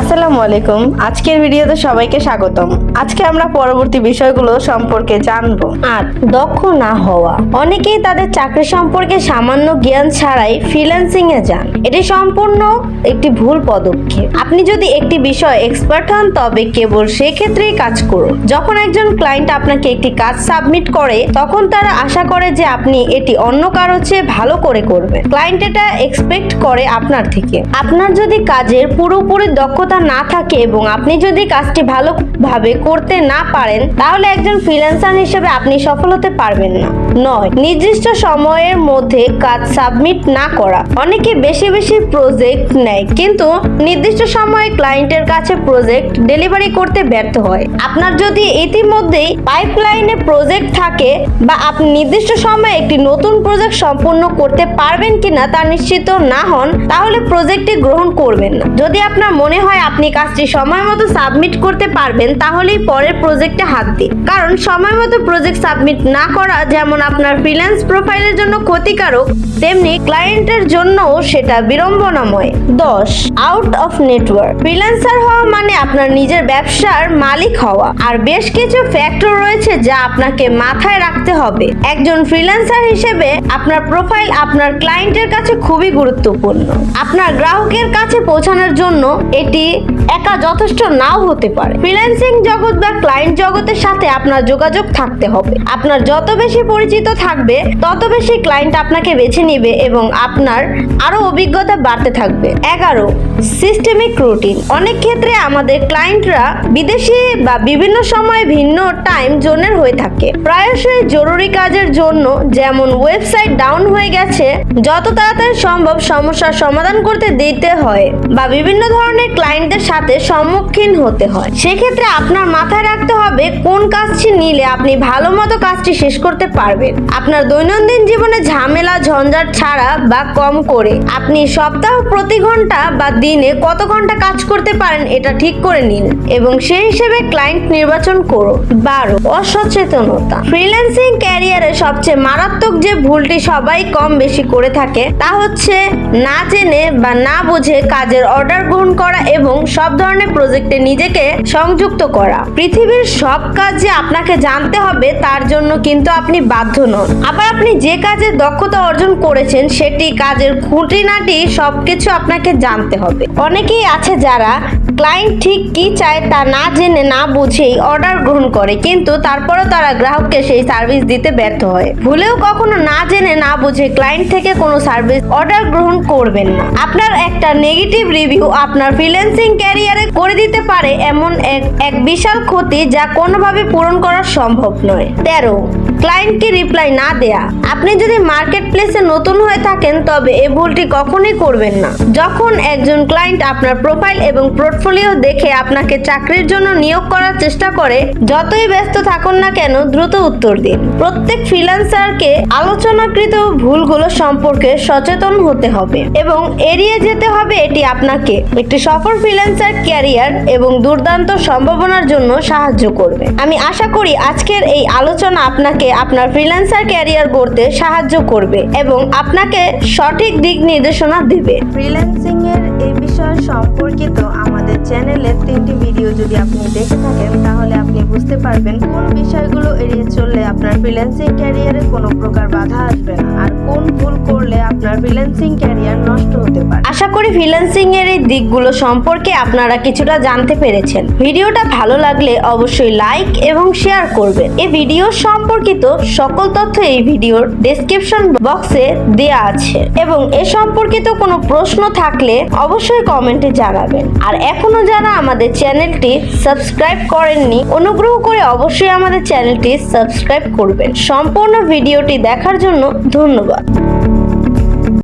আসসালামু আলাইকুম। আজকের ভিডিওতে সবাইকে স্বাগতম। আজকে আমরা পরবর্তী বিষয়গুলো সম্পর্কে জানব। আর দক্ষ না হওয়া। অনেকেই তাদের চাকরি সম্পর্কে সামান্য জ্ঞান ছাড়াই ফ্রিল্যান্সিং এ যান। এটি সম্পূর্ণ একটি ভুল পদক্ষেপ। আপনি যদি একটি বিষয় এক্সপার্ট হন, তবে কেবল সেই ক্ষেত্রেই কাজ করুন। যখন একজন ক্লায়েন্ট আপনাকে একটি কাজ সাবমিট করে, তখন তারা আশা করে যে আপনি এটি অন্য কারও চেয়ে ভালো করে করবেন। ক্লায়েন্ট এটা এক্সপেক্ট করে আপনার থেকে। আপনার যদি কাজের পুরোপুরি দক্ষতা না থাকে এবং আপনি যদি কাজটি ভালোভাবে করতে না পারেন, তাহলে একজন ফ্রিল্যান্সার হিসেবে আপনি সফল হতে পারবেন না। নয়। নির্দিষ্ট সময়ের মধ্যে কাজ সাবমিট না করা। অনেকে বেশি বেশি প্রজেক্ট নেয়, কিন্তু নির্দিষ্ট সময়ে ক্লায়েন্টের কাছে প্রজেক্ট ডেলিভারি করতে ব্যর্থ হয়। আপনার যদি ইতিমধ্যেই পাইপলাইনে প্রজেক্ট থাকে বা আপনি নির্দিষ্ট সময়ে একটি নতুন প্রজেক্ট সম্পূর্ণ করতে পারবেন কিনা তা নিশ্চিত না হন, তাহলে প্রজেক্টটি গ্রহণ করবেন না। যদি আপনার মনে হয় আপনি কাজটি সময় মতো সাবমিট করতে পারবেন, তাহলেই পরের প্রজেক্টে হাত দিন। কারণ সময় মতো প্রজেক্ট সাবমিট না করা যেমন আপনার ফ্রিল্যান্স প্রোফাইলের জন্য ক্ষতিকারক, তেমনি ক্লায়েন্টের জন্যও সেটা বিড়ম্বনাময়। দশ আউট অফ নেটওয়ার্ক ফ্রিল্যান্সার হওয়া মানে আপনার নিজের ব্যবসার মালিক হওয়া। আর বেশ কিছু ফ্যাক্টর রয়েছে যা আপনাকে মাথায় রাখতে হবে। একজন ফ্রিল্যান্সার হিসেবে আপনার প্রোফাইল আপনার ক্লায়েন্টের কাছে খুবই গুরুত্বপূর্ণ। আপনার গ্রাহকের কাছে পৌঁছানোর জন্য এটি একা যথেষ্ট নাও হতে পারে। ফ্রিল্যান্সিং জগৎ বা ক্লায়েন্ট জগতের সাথে আপনার যোগাযোগ থাকতে হবে। আপনার যত বেশি পরিচিত থাকবে, তত বেশি ক্লায়েন্ট আপনাকে বেছে নিবে এবং আপনার আরও অভিজ্ঞতা বাড়তে থাকবে। এগারো সিস্টেমিক রুটিন অনেক ক্ষেত্রে আমাদের ক্লায়েন্টরা বিদেশি বা বিভিন্ন সময় ভিন্ন টাইম জোনের হয়ে থাকে। প্রায়শই জরুরি কাজের জন্য যেমন ওয়েবসাইট ডাউন হয়ে গেছে, যত তাড়াতাড়ি সম্ভব সমস্যার সমাধান করতে দিতে হয় বা বিভিন্ন ধরনের ক্লায়েন্টদের সাথে সম্মুখীন হতে হয়। সেক্ষেত্রে আপনার মাথায় রাখতে হবে কোন কাজটি নিলে আপনি ভালো মতো কাজটি শেষ করতে পারবেন। আপনার দৈনন্দিন জীবনে ঝামেলা, ঝঞ্ঝাট ছাড়া বা কম করে আপনি সপ্তাহ, প্রতি ঘণ্টা বা দিনে কত ঘণ্টা কাজ করতে পারেন এটা ঠিক করে নিন এবং সেই হিসেবে ক্লায়েন্ট নির্বাচন করুন। বারো, অসচেতনতা। ফ্রিল্যান্সিং ক্যারিয়ারে সবচেয়ে মারাত্মক যে ভুলটি সবাই কম বেশি করে থাকে, তা হচ্ছে না জেনে বা না বুঝে কাজের অর্ডার গ্রহণ করা এবং সব ধরনের প্রজেক্টে নিজেকে সংযুক্ত করা। পৃথিবীর সব কাজ যে আপনাকে জানতে হবে, তার জন্য কিন্তু আপনি বাধ্য নন। আবার আপনি যে কাজে দক্ষতা অর্জন করেছেন, সেটি কাজের খুঁটিনাটি সবকিছু আপনাকে জানতে হবে। অনেকেই আছে যারা ক্লায়েন্ট ঠিক কি চায় তা না জেনে না বুঝেই অর্ডার গ্রহণ করে, কিন্তু তারপরেও তারা গ্রাহককে সেই সার্ভিস দিতে ব্যর্থ হয়। ভুলেও কখনো না জেনে না বুঝে ক্লায়েন্ট থেকে কোনো সার্ভিস অর্ডার গ্রহণ করবেন না। আপনার একটা নেগেটিভ রিভিউ আপনার ফ্রিল্যান্সিং ক্যারিয়ারে করে দিতে পারে এমন এক এক বিশাল ক্ষতি যা কোনোভাবে পূরণ করা সম্ভব নয়। তেরো, ক্লায়েন্টকে রিপ্লাই না দেয়া। আপনি যদি মার্কেট প্লেসে নতুন হয়ে থাকেন, তবে এই ভুলটি কখনোই করবেন না। যখন একজন ক্লায়েন্ট আপনার প্রোফাইল এবং পোর্টফোলিও দেখে আপনাকে চাকরির জন্য নিয়োগ করার চেষ্টা করে, যতই ব্যস্ত থাকুন না কেন, দ্রুত উত্তর দিন। প্রত্যেক ফ্রিল্যান্সারকে আলোচনাকৃত ভুলগুলো সম্পর্কে সচেতন হতে হবে এবং এড়িয়ে যেতে হবে এটি আপনাকে। একটি সফল ফ্রিল্যান্সার ক্যারিয়ার এবং দুর্দান্ত সম্ভাবনার জন্য সাহায্য করবে। আমি আশা করি আজকের এই আলোচনা আপনাকে আপনার ফ্রিল্যান্সার ক্যারিয়ার গড়তে সাহায্য করবে এবং আপনাকে সঠিক দিক নির্দেশনা দেবে। ফ্রিল্যান্সিং এর এই বিষয় সম্পর্কিত আমাদের চ্যানেলের তিনটি ভিডিও যদি আপনি দেখে থাকেন, তাহলে আপনি বুঝতে পারবেন কোন বিষয়গুলো এড়িয়ে চললে আপনার ফ্রিল্যান্সিং ক্যারিয়ারে কোনো প্রকার বাধা আসবে না। আর কোন ভুল করলে আপনার ফ্রিল্যান্সিং ক্যারিয়ার নষ্ট হতে পারে। আশা করি ফ্রিল্যান্সিং এর এই দিকগুলো সম্পর্কে আপনারা কিছুটা জানতে পেরেছেন। ভিডিওটা ভালো লাগলে অবশ্যই লাইক এবং শেয়ার করবেন। এই ভিডিও সম্পর্কিত সকল তথ্য এই ভিডিওর ডেসক্রিপশন বক্সে দেয়া আছে। এবং এ সম্পর্কিত কোনো প্রশ্ন থাকলে অবশ্যই কমেন্টে জানাবেন। আর এখনও যারা আমাদের চ্যানেলটি সাবস্ক্রাইব করেননি, অনুগ্রহ করে অবশ্যই আমাদের চ্যানেলটি সাবস্ক্রাইব করবেন। সম্পূর্ণ ভিডিওটি দেখার জন্য ধন্যবাদ।